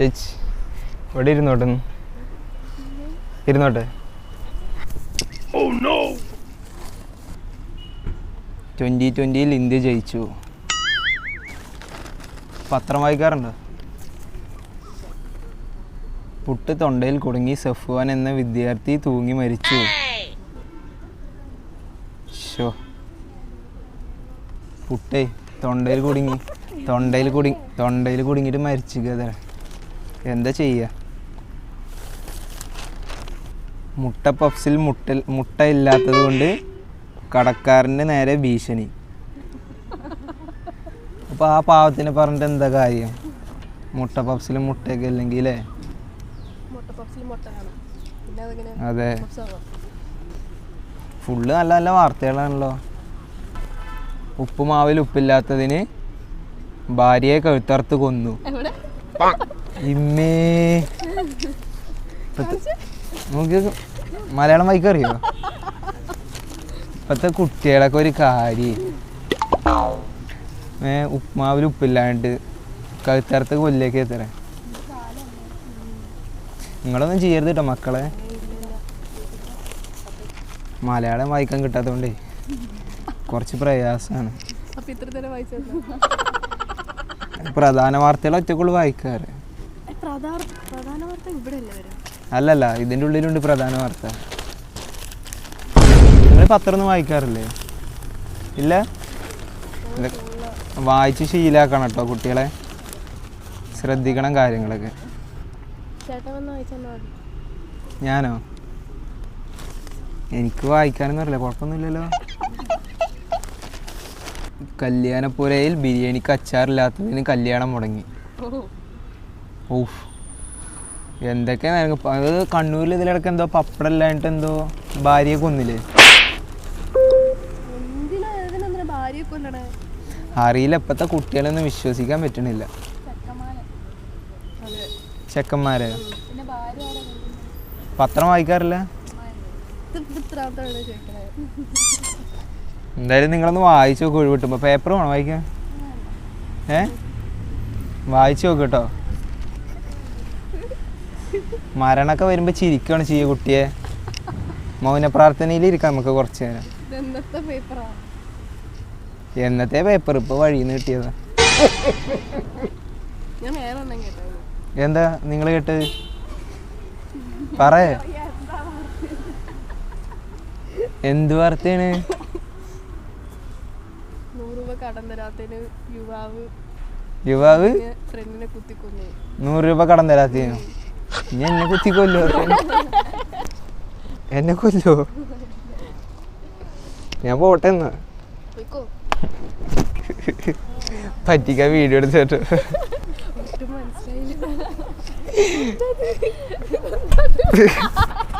ഇവിടെ ഇരുന്നോട്ടെ. ഇരുന്നോട്ടെ. ട്വന്റി ട്വന്റിയിൽ ഇന്ത്യ ജയിച്ചു. പത്രം വായിക്കാറുണ്ടോ? പുട്ട് തൊണ്ടയിൽ കുടുങ്ങി സഫ്വാൻ എന്ന വിദ്യാർത്ഥി തൂങ്ങി മരിച്ചു. പുട്ടേ തൊണ്ടയിൽ കുടുങ്ങി തൊണ്ടയിൽ കുടുങ്ങി തൊണ്ടയിൽ കുടുങ്ങിയിട്ട് മരിച്ചു കഥ എന്താ ചെയ്യുക മുട്ട പഫ്സിൽ മുട്ട മുട്ട ഇല്ലാത്തത് കൊണ്ട് കടക്കാരന്റെ നേരെ ഭീഷണി. അപ്പോൾ ആ പാവത്തിന് പറഞ്ഞിട്ട് എന്താ കാര്യം? മുട്ട പഫ്സിൽ മുട്ടയൊക്കെ ഇല്ലെങ്കിൽ അല്ലേ? അതെ. ഫുള്ള് നല്ല നല്ല വാർത്തകളാണല്ലോ. ഉപ്പുമാവിൽ ഉപ്പില്ലാത്തതിന് ഭാര്യയെ കഴുത്തറുത്ത് കൊന്നു. എവിടെ? ഇമ്മേ. നമുക്ക് മലയാളം വായിക്കറിയോ? ഇപ്പത്തെ കുട്ടികളൊക്കെ ഒരു കാര്യം. ഏ ഉപ്പില്ലാണ്ട് കഴുത്തറുത്ത് കൊല്ലേക്ക് എത്തറേ നിങ്ങളൊന്നും ചെയ്യരുത് കേട്ടോ മക്കളെ. മലയാളം വായിക്കാൻ കിട്ടാത്തതുകൊണ്ടേ കുറച്ച് പ്രയാസമാണ് പ്രധാന വാർത്തകൾ ഒറ്റക്കുള്ളൂ വായിക്കാറ്. അല്ലല്ല ഇതിന്റെ ഉള്ളിലുണ്ട് പ്രധാന വാർത്ത. നിങ്ങൾ പത്രം ഒന്നും വായിക്കാറില്ലേ? ഇല്ല? വായിച്ച് ശീലാക്കണം കേട്ടോ കുട്ടികളെ. ശ്രദ്ധിക്കണം കാര്യങ്ങളൊക്കെ. ഞാനോ? എനിക്ക് വായിക്കാനൊന്നും അറിയില്ല കുഴപ്പമൊന്നുമില്ലല്ലോ. കല്യാണപ്പുരയിൽ ബിരിയാണിക്ക് അച്ചാറില്ലാത്തതിന് കല്യാണം മുടങ്ങി. ഓഫ് എന്തൊക്കെയാണ് അത് കണ്ണൂരിൽ ഇതിലിടക്ക് എന്തോ പപ്പടം ഇല്ലാണ്ട് എന്തോ ഭാര്യയെ കൊന്നില്ലേ? അറിയില്ല ഇപ്പത്തെ കുട്ടികളൊന്നും വിശ്വസിക്കാൻ പറ്റണില്ല. ചെക്കന്മാരെ. പത്രം വായിക്കാറില്ല? എന്തായാലും നിങ്ങളൊന്ന് വായിച്ചു നോക്കും ഒഴിവിട്ടുമ്പോ പേപ്പർ വേണോ വായിക്കാൻ? ഏ? വായിച്ചു നോക്ക് കേട്ടോ. മരണമൊക്കെ വരുമ്പോ ചിരിക്കുകയാണ് ചെയ്യുക കുട്ടിയെ. മൗന പ്രാർത്ഥനയിൽ ഇരിക്കാം നമുക്ക് കുറച്ച് നേരം. എന്നത്തെ പേപ്പർ ഇപ്പൊ വഴിന്ന് കിട്ടിയത്? എന്താ നിങ്ങൾ കേട്ടത്? പറയേ എന്ത് വാർത്തയാണ്? യുവാവ് യുവാവ്? നൂറ് രൂപ കടം തരാത്തീനോ ഇനി എന്നെ കുത്തി കൊല്ലോ എന്നെ കൊല്ലോ. ഞാൻ പോട്ടെ എന്നാ പോയിക്കോ. പറ്റിക്കാൻ വീഡിയോ എടുത്തിട്ട്. മനസ്സിലായില്ല.